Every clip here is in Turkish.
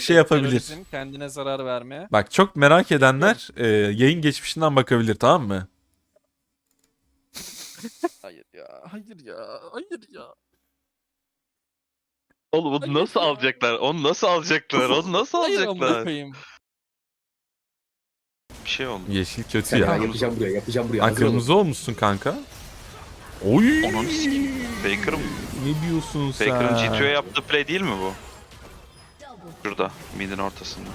şey yapabilir. Terörizm, kendine zarar vermeye. Bak çok merak edenler e, yayın geçmişinden bakabilir tamam mı? Hayır ya, hayır ya, hayır ya. Oğlum onu nasıl alacaklar? Onu nasıl alacaklar? Onu nasıl Hayır amına alacaklar? koyayım. Bir şey oldu. Yeşil kötü Sen ya. ya. yapacağım buraya yapacağım buraya. Ha Hazır olun. kırmızı olmuşsun kanka. Oy. Ananı sikeyim. Faker'ım. Ne diyorsun sen? Faker'ın GTO'ya yaptığı play değil mi bu? Şurada. Mid'in ortasında.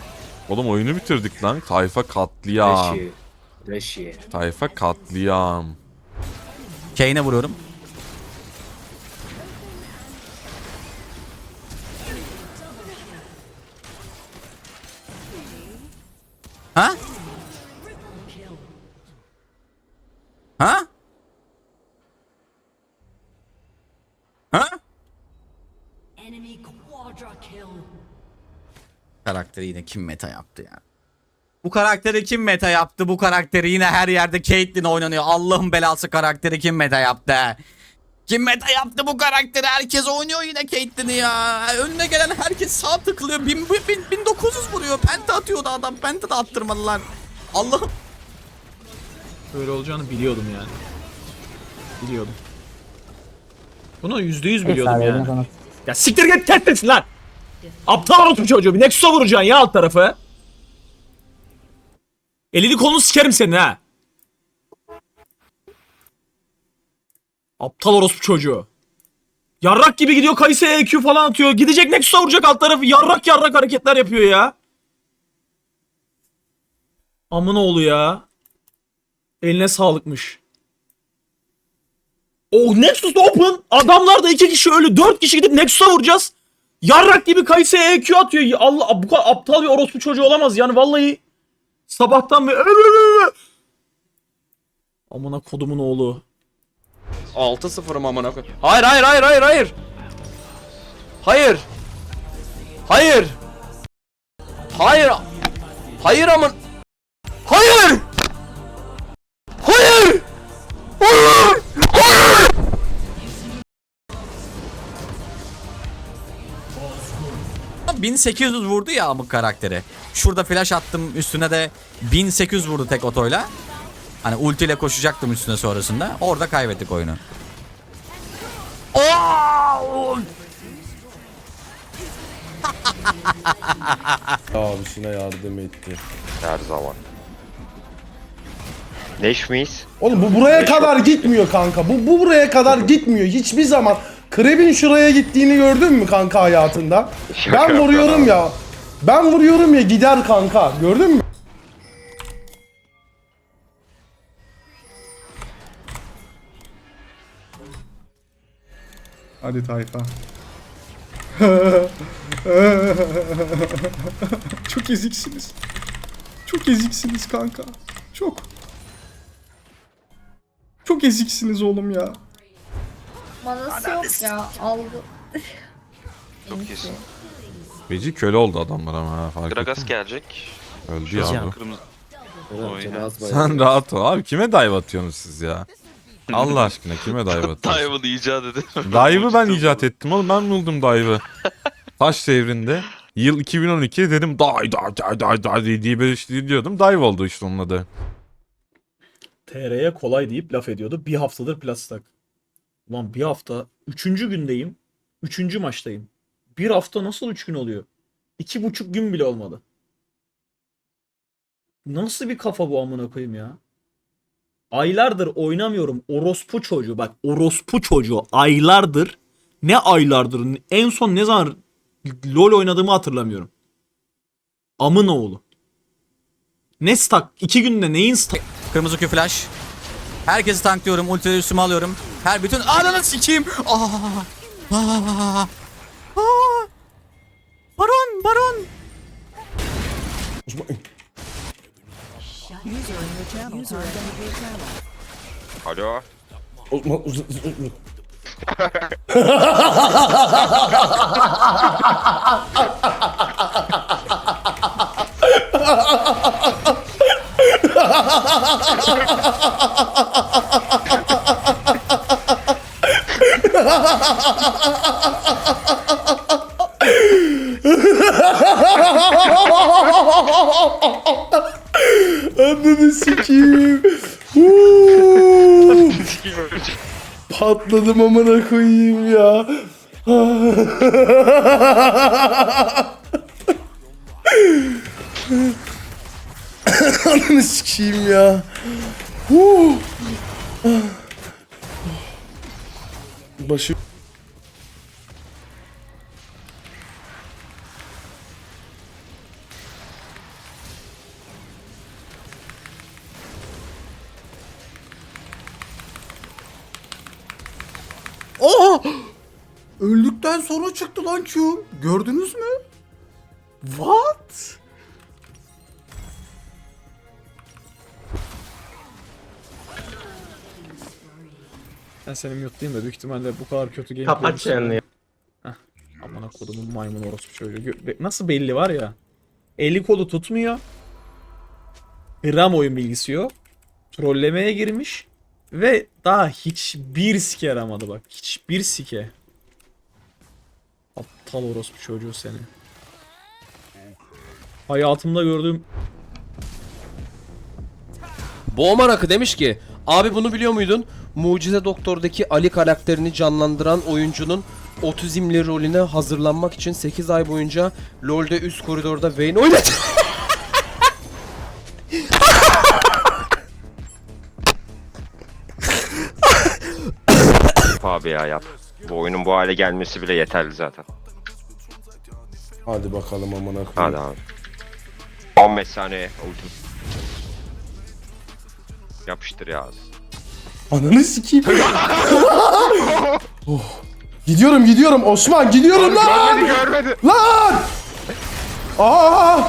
Oğlum oyunu bitirdik lan. Tayfa katliam. Reşi. Reşi. Tayfa katliam. Kane'e vuruyorum. Ha? Ha? Ha? Enemy quadra kill. Karakteri yine kim meta yaptı ya? Bu karakteri kim meta yaptı? Bu karakteri yine her yerde Caitlyn oynanıyor. Allah'ın belası karakteri kim meta yaptı? Kim meta yaptı bu karakteri? Herkes oynuyor yine Caitlyn'i ya. Önüne gelen herkes sağ tıklıyor. Bin, bin, 1900 vuruyor. Penta atıyordu adam. Penta da attırmadılar. Allah'ım. Böyle olacağını biliyordum yani. Biliyordum. Bunu yüzde yüz biliyordum yani. Ya siktir git tetlesin lan! Aptal orospu çocuğu bir Nexus'a vuracaksın ya alt tarafı. Elini kolunu sikerim senin ha. Aptal orospu çocuğu. Yarrak gibi gidiyor Kayse'ye EQ falan atıyor. Gidecek Nexus'a vuracak alt tarafı. Yarrak yarrak hareketler yapıyor ya. Amına oğlu ya. Eline sağlıkmış. O Nexus Open. Adamlar da iki kişi ölü. Dört kişi gidip Nexus'a vuracağız. Yarrak gibi Kayse'ye EQ atıyor. Allah bu kadar aptal bir orospu çocuğu olamaz. Yani vallahi sabahtan beri Amına kodumun oğlu. 6-0'ım amına koy. Hayır hayır hayır hayır hayır. Hayır. Hayır. Hayır. Hayır amın. 1800 vurdu ya amık karakteri. Şurada flash attım üstüne de 1800 vurdu tek otoyla. Hani ultiyle koşacaktım üstüne sonrasında. Orada kaybettik oyunu. Oo! Abisine yardım etti. Her zaman. Neş miyiz? Oğlum bu buraya kadar gitmiyor kanka. Bu, bu buraya kadar gitmiyor. Hiçbir zaman. Krebin şuraya gittiğini gördün mü kanka hayatında? Ben vuruyorum ya. Ben vuruyorum ya gider kanka. Gördün mü? Hadi tayfa. Çok eziksiniz. Çok eziksiniz kanka. Çok. Çok eziksiniz oğlum ya. Manası yok ya. Aldı. Çok iyisin. Beci köle oldu adamlar ama ha fark Gragas ettin mi? gelecek. Öldü ya bu. Kırmızı. Evet, Oyna. canı az bayağı. Sen rahat ol. Abi kime dive atıyorsunuz siz ya? Allah aşkına kime dive atıyorsunuz? Dive'ı icat edin. Dive'ı ben icat ettim oğlum ben buldum dive'ı. Taş devrinde. Yıl 2012 dedim dive dive dive dive dive diye böyle işte diyordum. Dive oldu işte onun adı. TR'ye kolay deyip laf ediyordu. Bir haftadır plastak. Ulan bir hafta. Üçüncü gündeyim. Üçüncü maçtayım. Bir hafta nasıl üç gün oluyor? İki buçuk gün bile olmadı. Nasıl bir kafa bu amına koyayım ya? Aylardır oynamıyorum. Orospu çocuğu. Bak orospu çocuğu. Aylardır. Ne aylardır? En son ne zaman LoL oynadığımı hatırlamıyorum. Amın oğlu. Ne stack? İki günde neyin stack? Kırmızı Q flash. Herkesi tanklıyorum. Ultileri üstüme alıyorum. Her bütün... Ananı sikeyim. Aa, aa, aa, aa. Baron, baron. Alo. Osman Ananı sikiyim. Patladım amına koyayım ya. Ananı sikeyim ya. Başı Oha! Öldükten sonra çıktı lan Q. Gördünüz mü? Ben seni mute'layayım da büyük ihtimalle bu kadar kötü game Kapat çeneni. Amına kodumun maymun orospu çocuğu. Nasıl belli var ya. Eli kolu tutmuyor. Gram oyun bilgisi yok. Trollemeye girmiş. Ve daha hiçbir sike yaramadı bak. Hiçbir sike. Aptal orospu çocuğu seni. Hayatımda gördüğüm Boğman Akı demiş ki Abi bunu biliyor muydun? Mucize Doktor'daki Ali karakterini canlandıran oyuncunun otizmli rolüne hazırlanmak için 8 ay boyunca LoL'de üst koridorda Vayne oynadı. Abi ya yap. Bu oyunun bu hale gelmesi bile yeterli zaten. Hadi bakalım amına koyayım. Hadi abi. 15 saniye ultim. Yapıştır ya. Ananı sikeyim. oh. Gidiyorum gidiyorum Osman gidiyorum lan. görmedi. Lan! Aa!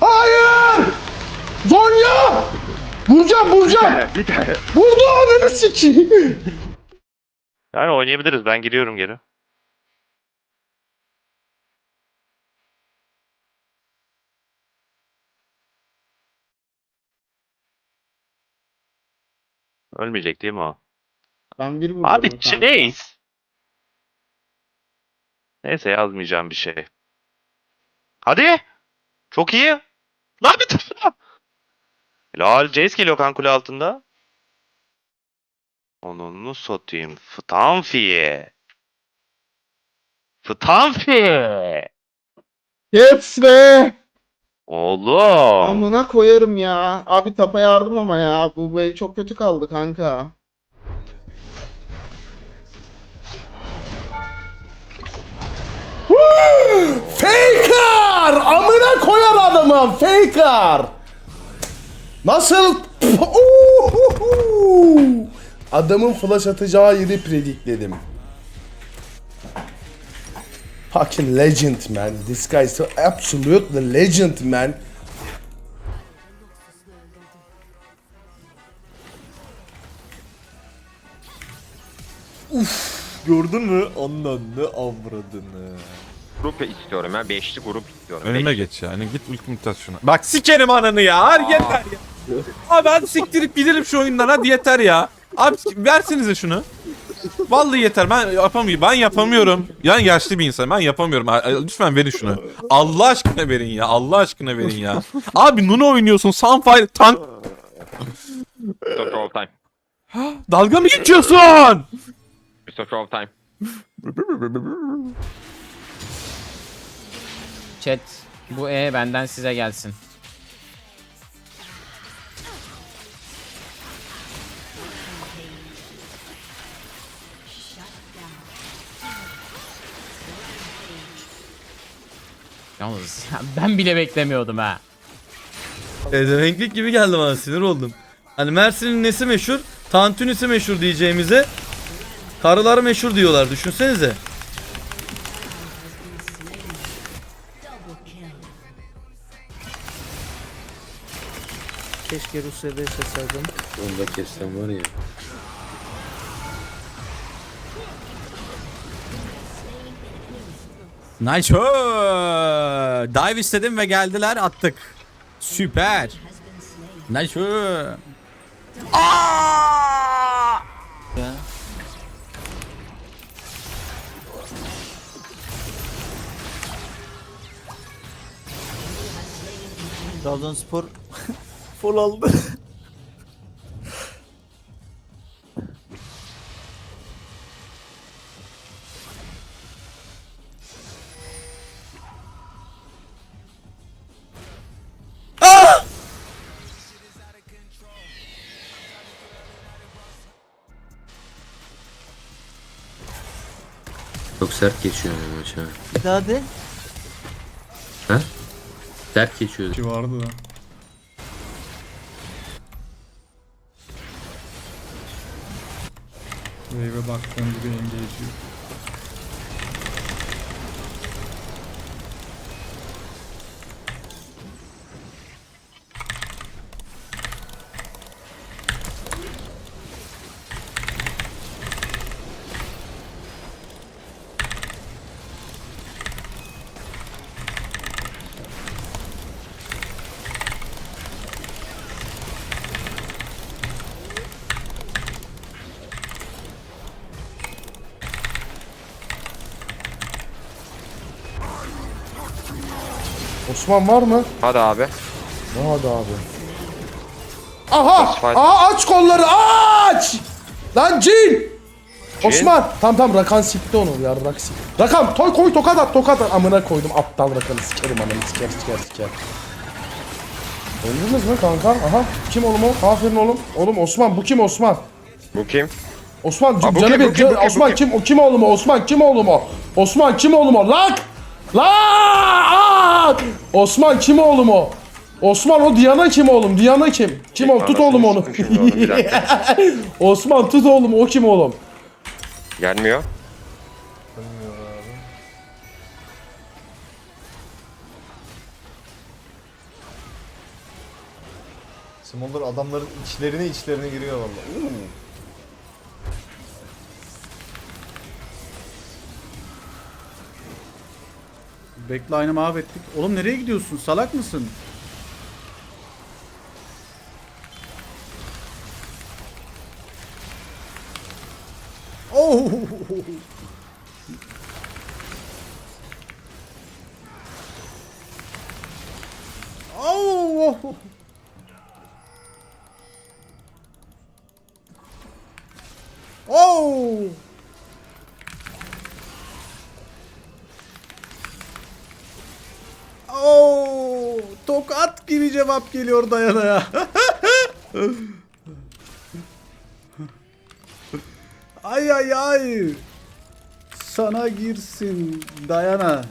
Hayır! Zonya! Vuracağım vuracağım. Bir tane. Vurdu ananı sikeyim. Yani oynayabiliriz. Ben gidiyorum geri. Ölmeyecek değil mi o? Ben bir Abi Chase. Neyse yazmayacağım bir şey. Hadi. Çok iyi. Lan bir tane. Lal Jace geliyor kan kule altında. Onunu satayım. Fıtanfi. Fıtanfi. Yes be! Oğlum. Amına koyarım ya. Abi tapa yardım ama ya. Bu böyle çok kötü kaldı kanka. Faker! Amına koyar adamım Faker! Nasıl? Adamın flash atacağı yeri predikledim. Fucking legend man. This guy is so absolute legend man. gördün mü? Ananı avradını. Grup istiyorum ya. Beşli grup istiyorum. Önüme Beşli. geç yani. Git ultimate at şuna. Bak sikerim ananı ya. Hadi yeter ya. Abi hadi siktirip gidelim şu oyundan. Hadi yeter ya. Abi versenize şunu. Vallahi yeter. Ben yapamıyorum. Ben yapamıyorum. Yani yaşlı bir insan. Ben yapamıyorum. Lütfen verin şunu. Allah aşkına verin ya. Allah aşkına verin ya. Abi Nuno oynuyorsun. Sunfire tank. Mr. Troll time. Dalga mı geçiyorsun? Mr. Troll time. Chat bu E benden size gelsin. Yalnız ben bile beklemiyordum ha. Ezevenklik gibi geldi bana sinir oldum. Hani Mersin'in nesi meşhur? Tantunisi meşhur diyeceğimize karılar meşhur diyorlar düşünsenize. Keşke Rusya'da yaşasaydım. Onu da kessem var ya. Nice. Dive istedim ve geldiler attık. Süper. Nice. Aa! Trabzonspor Fol aldı. Çok sert geçiyor bu maç ha. Hadi. Ha? Sert geçiyor. vardı da. Wave'e baktığım gibi engage Osman var mı? Hadi abi. Ne hadi abi? Aha! Aha aç kolları aç! Lan cin! Osman! Tam tam Rakan sikti onu yarrak sikti. Rakam toy koy tokat at tokat at. Amına koydum aptal Rakan'ı sikerim ananı siker siker siker. Öldünüz mü kanka? Aha kim oğlum o? Aferin oğlum. Oğlum Osman bu kim Osman? Bu kim? Osman Aa, bu canı kim, bir bu kim, bu kim, Osman bu kim? O kim oğlum o? Osman kim oğlum o? Osman kim oğlum o? Lan! Lan! Osman kim oğlum o? Osman o Diana kim oğlum? Diana kim? Kim o? Tut oğlum onu. Oğlum, bir dakika. Osman tut oğlum o kim oğlum? Gelmiyor. Smolder adamların içlerine içlerine giriyor valla. Backline'ı mahvettik. Oğlum nereye gidiyorsun? Salak mısın? Oh! Oh! Tokat gibi cevap geliyor Dayana ya. ay ay ay. Sana girsin Dayana.